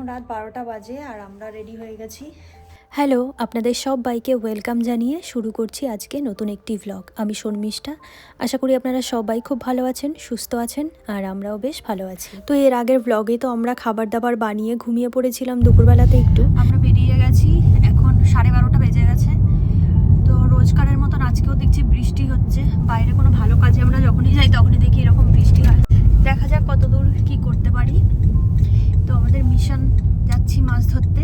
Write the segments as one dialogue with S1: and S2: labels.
S1: এখন রাত বারোটা বাজে আর আমরা রেডি হয়ে গেছি।
S2: হ্যালো আপনাদের সব বাইকে ওয়েলকাম জানিয়ে শুরু করছি আজকে নতুন একটি ভ্লগ আমি শর্মিষ্ঠা। আশা করি আপনারা সবাই খুব ভালো আছেন সুস্থ আছেন আর আমরাও বেশ ভালো আছি। তো এর আগের ভ্লগে তো আমরা খাবার দাবার বানিয়ে ঘুমিয়ে পড়েছিলাম দুপুরবেলাতে একটু।
S1: আমরা বেরিয়ে গেছি এখন সাড়ে বারোটা বেজে গেছে। তো রোজকারের মতন আজকেও দেখছি বৃষ্টি হচ্ছে। বাইরে কোনো ভালো কাজে আমরা যখনই যাই তখনই দেখি এরকম বৃষ্টি হয়। দেখা যাক কত দূর কী করতে পারি। তো আমাদের মিশন যাচ্ছি মাছ ধরতে।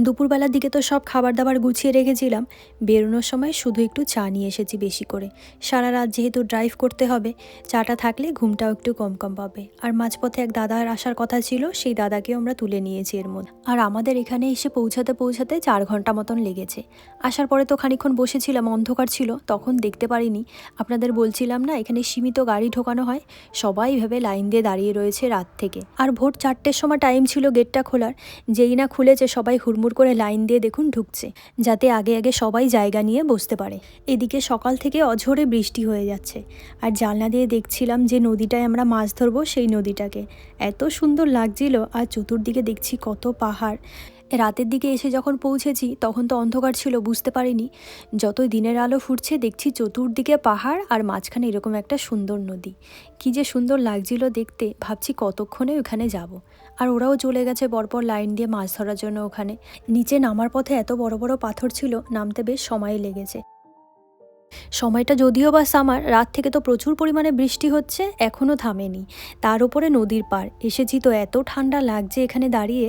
S2: দুপুরবেলার দিকে তো সব খাবার দাবার গুছিয়ে রেখেছিলাম। বেরোনোর সময় শুধু একটু চা নিয়ে এসেছি বেশি করে। সারা রাত যেহেতু ড্রাইভ করতে হবে, চাটা থাকলে ঘুমটাও একটু কম কম পাবে। আর মাঝপথে এক দাদার আসার কথা ছিল, সেই দাদাকেও আমরা তুলে নিয়েছি এর মধ্যে। আর আমাদের এখানে এসে পৌঁছাতে পৌঁছাতে চার ঘণ্টা মতন লেগেছে। আসার পরে তো খানিক্ষণ বসেছিলাম, অন্ধকার ছিল, তখন দেখতে পারিনি। আপনাদের বলছিলাম না, এখানে সীমিত গাড়ি ঢোকানো হয়। সবাই ভেবে লাইন দিয়ে দাঁড়িয়ে রয়েছে রাত থেকে। আর ভোর চারটের সময় টাইম ছিল গেটটা খোলার। যেই না খুলেছে সবাই হুড়মুড় করে লাইন দিয়ে দেখুন ঢুকছে, যাতে আগে আগে সবাই জায়গা নিয়ে বসতে পারে। এদিকে সকাল থেকে অঝোরে বৃষ্টি হয়ে যাচ্ছে। আর জানলা দিয়ে দেখছিলাম যে নদীটায় আমরা মাছ ধরবো সেই নদীটাকে। এত সুন্দর লাগছিল আর চতুর্দিকে দেখছি কত পাহাড়। রাতের দিকে এসে যখন পৌঁছেছি, তখন তো অন্ধকার ছিল, বুঝতে পারিনি। যতই দিনের আলো ফুটছে, দেখছি চতুর্দিকে পাহাড় আর মাঝখানে এরকম একটা সুন্দর নদী। কি যে সুন্দর লাগছিল দেখতে, ভাবছি কতক্ষণে ওখানে যাব। আর ওরাও চলে গেছে পরপর লাইন দিয়ে মাছ ধরার জন্য ওখানে। নিচে নামার পথে এত বড় বড় পাথর ছিল, নামতে বেশ সময় লেগেছে। সময়টা যদিও বা সামার, রাত থেকে তো প্রচুর পরিমাণে বৃষ্টি হচ্ছে এখনও থামেনি। তার উপরে নদীর পার এসেছি তো এত ঠান্ডা লাগছে এখানে দাঁড়িয়ে।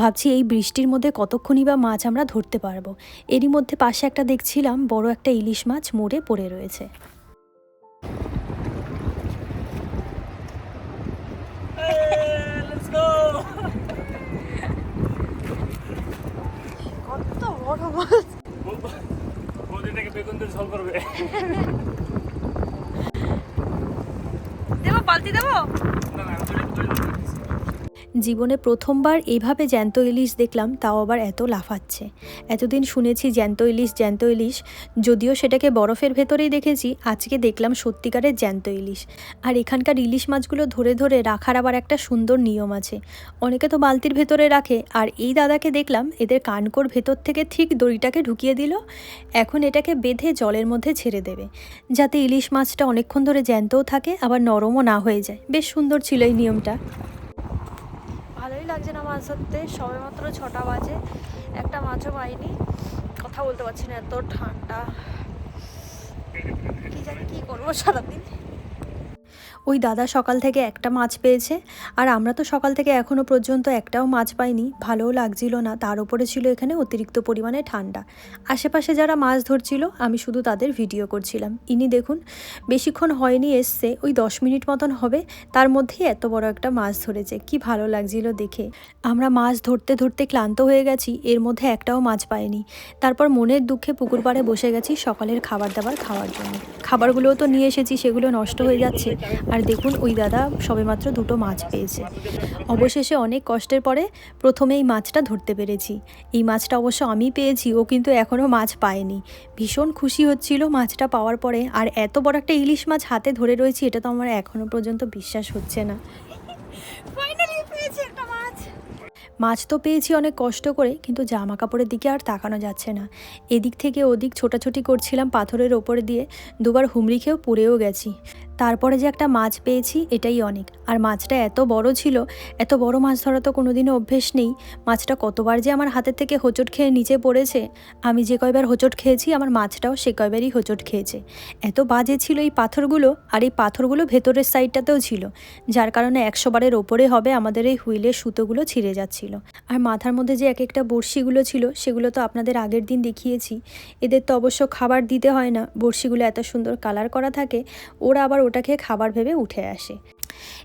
S2: ভাবছি এই বৃষ্টির মধ্যে কতক্ষণই বা মাছ আমরা ধরতে পারব। এরই মধ্যে পাশে একটা দেখছিলাম, বড় একটা ইলিশ মাছ মরে পড়ে রয়েছে
S1: কত বড় মাছ
S3: বৌদিটাকে বেগুন দিয়ে ঝোল করবে।
S1: দেবো পাল্টি দেবো?
S3: না না আমি তৈরি- তৈরি করে দিচ্ছি।
S2: জীবনে প্রথমবার এইভাবে জ্যান্ত ইলিশ দেখলাম, তাও আবার এত লাফাচ্ছে। এতদিন শুনেছি জ্যান্ত ইলিশ জ্যান্ত ইলিশ, যদিও সেটাকে বরফের ভেতরেই দেখেছি, আজকে দেখলাম সত্যিকারের জ্যান্ত ইলিশ। আর এখানকার ইলিশ মাছগুলো ধরে ধরে রাখার আবার একটা সুন্দর নিয়ম আছে। অনেকে তো বালতির ভেতরে রাখে, আর এই দাদাকে দেখলাম এদের কানকোর ভেতর থেকে ঠিক দড়িটাকে ঢুকিয়ে দিল, এখন এটাকে বেঁধে জলের মধ্যে ছেড়ে দেবে। যাতে ইলিশ মাছটা অনেকক্ষণ ধরে জ্যান্তও থাকে, আবার নরমও না হয়ে যায়। বেশ সুন্দর ছিল এই নিয়মটা।
S1: ভালোই লাগছে না মাছ ধরতে। সবে মাত্র ছটা বাজে। একটা মাছও পাইনি। কথা বলতে পারছি না, এত ঠান্ডা। কি জানি কি করব সারাদিন।
S2: ওই দাদা সকাল থেকে একটা মাছ পেয়েছে আর আমরা তো সকাল থেকে এখনও পর্যন্ত একটাও মাছ পাইনি। ভালোও লাগছিল না। তার উপরে ছিল এখানে অতিরিক্ত পরিমাণে ঠান্ডা। আশেপাশে যারা মাছ ধরছিল, আমি শুধু তাদের ভিডিও করছিলাম। ইনি দেখুন, বেশিক্ষণ হয়নি এসছে, ওই দশ মিনিট মতন হবে, তার মধ্যেই এত বড় একটা মাছ ধরেছে। কি ভালো লাগছিল দেখে। আমরা মাছ ধরতে ধরতে ক্লান্ত হয়ে গেছি, এর মধ্যে একটাও মাছ পাইনি। তারপর মনের দুঃখে পুকুর পাড়ে বসে গেছি সকালের খাবার দাবার খাওয়ার জন্য। খাবারগুলোও তো নিয়ে এসেছি, সেগুলো নষ্ট হয়ে যাচ্ছে। আর দেখুন ওই দাদা সবেমাত্র দুটো মাছ পেয়েছে। অবশেষে অনেক কষ্টের পরে প্রথমে এই মাছটা ধরতে পেরেছি। এই মাছটা অবশ্য আমি পেয়েছি ও কিন্তু এখনও মাছ পায়নি। ভীষণ খুশি হচ্ছিল মাছটা পাওয়ার পরে আর এত বড় একটা ইলিশ মাছ হাতে ধরে রয়েছি এটা তো আমার এখনও পর্যন্ত বিশ্বাস হচ্ছে না।
S1: ফাইনালি পেয়েছি একটা মাছ।
S2: মাছ তো পেয়েছি অনেক কষ্ট করে কিন্তু জামা কাপড়ের দিকে আর তাকানো যাচ্ছে না। এদিক থেকে ওদিক ছোটাছুটি করছিলাম পাথরের ওপর দিয়ে দুবার হুমড়ি খেয়েও পড়েও গেছি। তারপরে যে একটা মাছ পেয়েছি, এটাই অনেক। আর মাছটা এত বড় ছিল, এত বড় মাছ ধরা তো কোনোদিনও অভ্যেস নেই। মাছটা কতবার যে আমার হাতের থেকে হোঁচট খেয়ে নিচে পড়েছে, আমি যে কয়বার হোঁচট খেয়েছি, আমার মাছটাও সে কয়বারই হোঁচট খেয়েছে। এত বাজে ছিল এই পাথরগুলো, আর এই পাথরগুলো ভেতরের সাইডটাতেও ছিল, যার কারণে একশো বারের ওপরে হবে আমাদের এই হুইলের সুতোগুলো ছিঁড়ে যাচ্ছিল। আর মাথার মধ্যে যে এক একটা বড়শিগুলো ছিল, সেগুলো তো আপনাদের আগের দিন দেখিয়েছি। এদের তো অবশ্য খাবার দিতে হয় না, বড়শিগুলো এত সুন্দর কালার করা থাকে, ওরা আবার ওটাকে খাবার ভেবে উঠে আসে।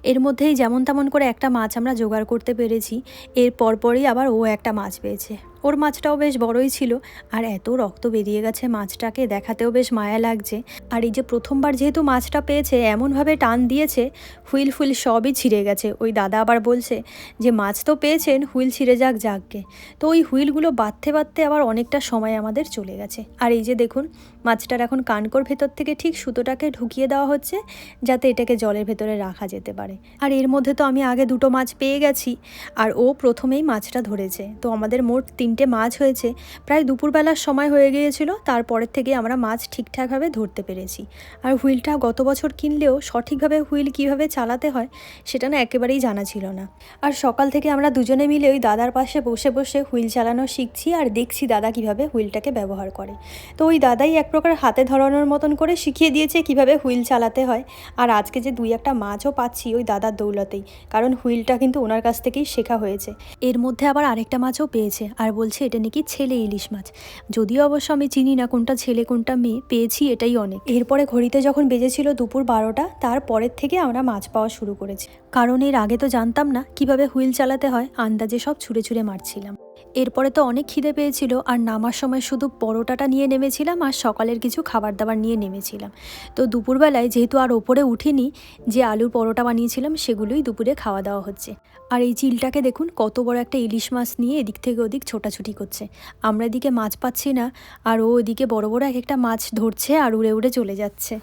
S2: এর মধ্যেই যেমন তেমন করে একটা মাছ আমরা জোগাড় করতে পেরেছি, এর পরপরই আবার ও একটা মাছ পেয়েছে। ওর মাছটাও বেশ বড়ই ছিল। আর এত রক্ত বেরিয়ে গেছে মাছটাকে, দেখাতেও বেশ মায়া লাগছে। আর এই যে প্রথমবার যেহেতু মাছটা পেয়েছে, এমনভাবে টান দিয়েছে, হুইল ফুইল সবই ছিঁড়ে গেছে। ওই দাদা আবার বলছে যে, মাছ তো পেয়েছেন, হুইল ছিঁড়ে যাক যাককে তো ওই হুইলগুলো বাঁধতে বাঁধতে আবার অনেকটা সময় আমাদের চলে গেছে। আর এই যে দেখুন, মাছটার এখন কানকোর ভেতর থেকে ঠিক সুতোটাকে ঢুকিয়ে দেওয়া হচ্ছে, যাতে এটাকে জলের ভেতরে রাখা যেতে পারে। আর এর মধ্যে তো আমি আগে দুটো মাছ পেয়ে গেছি। আর ও প্রথমেই মাছটা ধরেছে। তো আমাদের মোট তিনটে মাছ হয়েছে। প্রায় দুপুরবেলার সময় হয়ে গিয়েছিল, তারপরের থেকে আমরা মাছ ঠিকঠাকভাবে ধরতে পেরেছি। আর হুইলটা গত বছর কিনলেও সঠিকভাবে হুইল কীভাবে চালাতে হয়, সেটা না একেবারেই জানা ছিল না। আর সকাল থেকে আমরা দুজনে মিলে ওই দাদার পাশে বসে বসে হুইল চালানো শিখছি আর দেখছি দাদা কীভাবে হুইলটাকে ব্যবহার করে। তো ওই দাদাই এক প্রকার হাতে ধরানোর মতন করে শিখিয়ে দিয়েছে কীভাবে হুইল চালাতে হয়। আর আজকে যে দুই একটা মাছও পাচ্ছি ওই দাদার দৌলতেই, কারণ হুইলটা কিন্তু ওনার কাছ থেকেই শেখা হয়েছে। এর মধ্যে আবার আরেকটা মাছও পেয়েছে, আর বলছে, এটা নাকি ছেলে ইলিশ মাছ। যদিও অবশ্য আমি চিনি না কোনটা ছেলে, কোনটা মেয়ে, পেয়েছি এটাই অনেক। এরপরে ঘড়িতে যখন বেজেছিল দুপুর বারোটা, তার পরের থেকে আমরা মাছ পাওয়া শুরু করেছি। কারণ এর আগে তো জানতাম না কীভাবে হুইল চালাতে হয়, আন্দাজে সব ছুঁড়ে ছুঁড়ে মারছিলাম। এরপরে তো অনেক খিদে পেয়েছিল আর নামার সময় শুধু পরোটাটা নিয়ে নেমেছিলাম আর সকালের কিছু খাবার দাবার নিয়ে নেমেছিলাম। তো দুপুরবেলায় যেহেতু আর ওপরে উঠিনি, যে আলুর পরোটা বানিয়েছিলাম সেগুলোই দুপুরে খাওয়া দাওয়া হচ্ছে। আর এই চিলটাকে দেখুন, কত বড় একটা ইলিশ মাছ নিয়ে এদিক থেকে ওদিক ছোটাছুটি করছে। আমরা এদিকে মাছ পাচ্ছি না, আর ও ওদিকে বড় বড় এক একটা মাছ ধরছে আর উড়ে উড়ে চলে যাচ্ছে।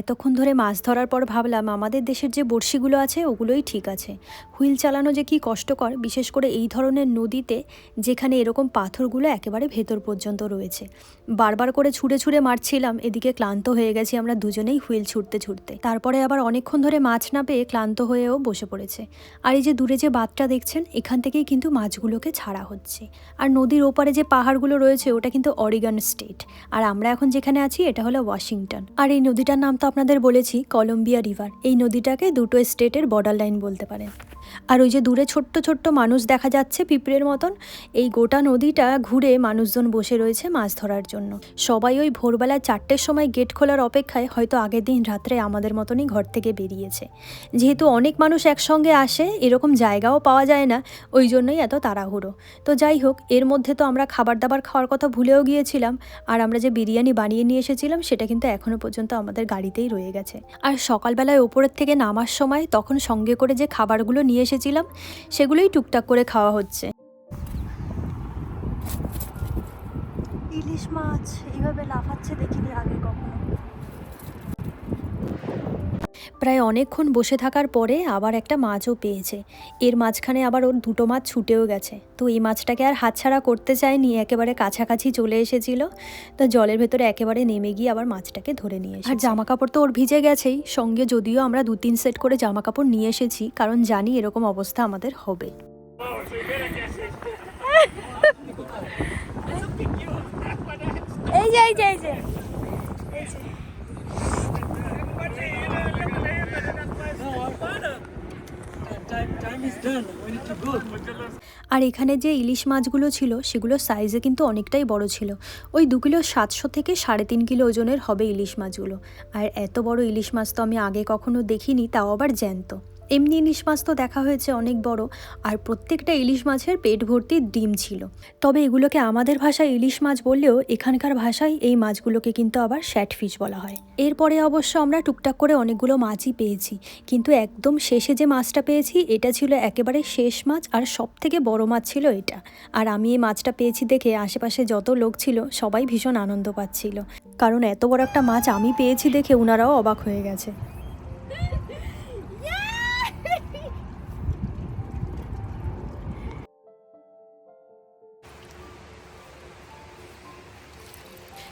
S2: এতক্ষণ ধরে মাছ ধরার পর ভাবলাম, আমাদের দেশের যে বড়শিগুলো আছে ওগুলোই ঠিক আছে। হুইল চালানো যে কি কষ্টকর, বিশেষ করে এই ধরনের নদীতে যেখানে এরকম পাথরগুলো একেবারে ভেতর পর্যন্ত রয়েছে। বারবার করে ছুঁড়ে ছুঁড়ে মারছিলাম, এদিকে ক্লান্ত হয়ে গেছি আমরা দুজনেই হুইল ছুটতে ছুটতে। তারপরে আবার অনেকক্ষণ ধরে মাছ না পেয়ে ক্লান্ত হয়েও বসে পড়েছে। আর এই যে দূরে যে বাঁধটা দেখছেন, এখান থেকেই কিন্তু মাছগুলোকে ছাড়া হচ্ছে। আর নদীর ওপারে যে পাহাড়গুলো রয়েছে, ওটা কিন্তু অরিগান স্টেট আর আমরা এখন যেখানে আছি, এটা হলো ওয়াশিংটন আর এই নদীটার নাম তো আপনাদের বলেছি কলম্বিয়া রিভার এই নদীটাকে দুটো স্টেটের বর্ডার লাইন বলতে পারেন। আর ওই যে দূরে ছোট্ট ছোট্ট মানুষ দেখা যাচ্ছে পিঁপড়ের মতন এই গোটা নদীটা ঘুরে মানুষজন বসে রয়েছে মাছ ধরার জন্য। সবাই ওই ভোরবেলা চারটের সময় গেট খোলার অপেক্ষায় হয়তো আগের দিন রাত্রে আমাদের মতনই ঘর থেকে বেরিয়েছে। যেহেতু অনেক মানুষ একসঙ্গে আসে, এরকম জায়গাও পাওয়া যায় না, ওই জন্যই এত তাড়াহুড়ো। তো যাই হোক, এর মধ্যে তো আমরা খাবার দাবার খাওয়ার কথা ভুলেও গিয়েছিলাম, আর আমরা যে বিরিয়ানি বানিয়ে নিয়ে এসেছিলাম, সেটা কিন্তু এখনও পর্যন্ত আমাদের গাড়িতেই রয়ে গেছে। আর সকালবেলায় ওপরের থেকে নামার সময় তখন সঙ্গে করে যে খাবারগুলো নিয়ে এসেছিলাম, সেগুলোই টুকটাক করে খাওয়া হচ্ছে। ইলিশ মাছ এইভাবে লাফাচ্ছে দেখিনি আগে কখনো। প্রায় অনেকক্ষণ বসে থাকার পরে আবার একটা মাছও পেয়েছে। এর মাঝখানে আবার ওর দুটো মাছ ছুটেও গেছে। তো এই মাছটাকে আর হাতছাড়া করতে চায়নি একেবারে কাছাকাছি চলে এসেছিল। তো জলের ভেতরে একেবারে নেমে গিয়ে আবার মাছটাকে ধরে নিয়ে এসে আর জামা কাপড় তো ওর ভিজে গেছেই সঙ্গে যদিও আমরা দু তিন সেট করে জামা কাপড় নিয়ে এসেছি কারণ জানি এরকম অবস্থা আমাদের হবে।
S1: এই যে এই যে এই যে।
S2: আর এখানে যে ইলিশ মাছগুলো ছিল, সেগুলো সাইজে কিন্তু অনেকটাই বড় ছিল। ওই দু কিলো সাতশো থেকে সাড়ে তিন কিলো ওজনের হবে ইলিশ মাছগুলো। আর এত বড় ইলিশ মাছ তো আমি আগে কখনো দেখিনি, তাও আবার জ্যান্ত। এমনি ইলিশ মাছ তো দেখা হয়েছে অনেক বড়, আর প্রত্যেকটা ইলিশ মাছের পেট ভর্তি ডিম ছিল। তবে এগুলোকে আমাদের ভাষায় ইলিশ মাছ বললেও এখানকার ভাষায় এই মাছগুলোকে কিন্তু আবার শ্যাট ফিশ বলা হয়। এরপরে অবশ্য আমরা টুকটাক করে অনেকগুলো মাছই পেয়েছি, কিন্তু একদম শেষে যে মাছটা পেয়েছি, এটা ছিল একেবারে শেষ মাছ আর সব থেকে বড় মাছ ছিল এটা। আর আমি এই মাছটা পেয়েছি দেখে আশেপাশে যত লোক ছিল, সবাই ভীষণ আনন্দ পাচ্ছিল। কারণ এত বড় একটা মাছ আমি পেয়েছি দেখে ওনারাও অবাক হয়ে গেছে।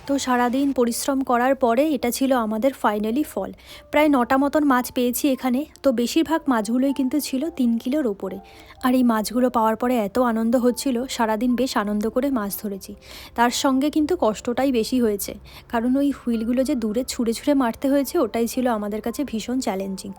S2: তো সারাদিন পরিশ্রম করার পরে এটা ছিল আমাদের ফাইনালি ফল। প্রায় নটা মতন মাছ পেয়েছি এখানে, তো বেশিরভাগ মাছগুলোই কিন্তু ছিল তিন কিলোর ওপরে। আর এই মাছগুলো পাওয়ার পরে এত আনন্দ হচ্ছিল, সারাদিন বেশ আনন্দ করে মাছ ধরেছি। তার সঙ্গে কিন্তু কষ্টটাই বেশি হয়েছে, কারণ ওই হুইলগুলো যে দূরে ছুঁড়ে ছুঁড়ে মারতে হয়েছে, ওটাই ছিল আমাদের কাছে ভীষণ চ্যালেঞ্জিং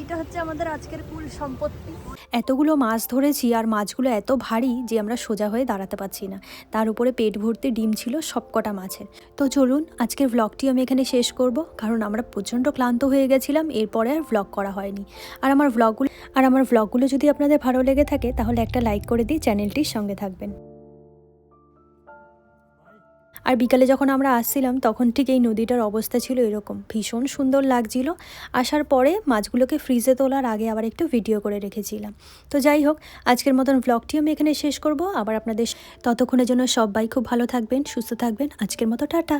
S1: এইটা হচ্ছে আমাদের আজকের কুল সম্পত্তি।
S2: এতগুলো মাছ ধরেছি আর মাছগুলো এত ভারী যে আমরা সোজা হয়ে দাঁড়াতে পারছি না। তার উপরে পেট ভর্তি ডিম ছিল সবকটা মাছের। তো চলুন, আজকের ভ্লগটি আমি এখানে শেষ করব, কারণ আমরা প্রচণ্ড ক্লান্ত হয়ে গেছিলাম, এরপরে আর ভ্লগ করা হয়নি। আর আমার ভ্লগগুলো আর আমার ভ্লগগুলো যদি আপনাদের ভালো লেগে থাকে, তাহলে একটা লাইক করে দিয়ে চ্যানেলটির সঙ্গে থাকবেন। আর বিকালে যখন আমরা আসছিলাম, তখন ঠিক এই নদীটার অবস্থা ছিল এরকম। ভীষণ সুন্দর লাগছিল। আসার পরে মাছগুলোকে ফ্রিজে তোলার আগে আবার একটু ভিডিও করে রেখেছিলাম। তো যাই হোক, আজকের মতন ব্লগটি আমি এখানে শেষ করব। আবার আপনাদের ততক্ষণের জন্য সবাই খুব ভালো থাকবেন, সুস্থ থাকবেন। আজকের মতো টাটা।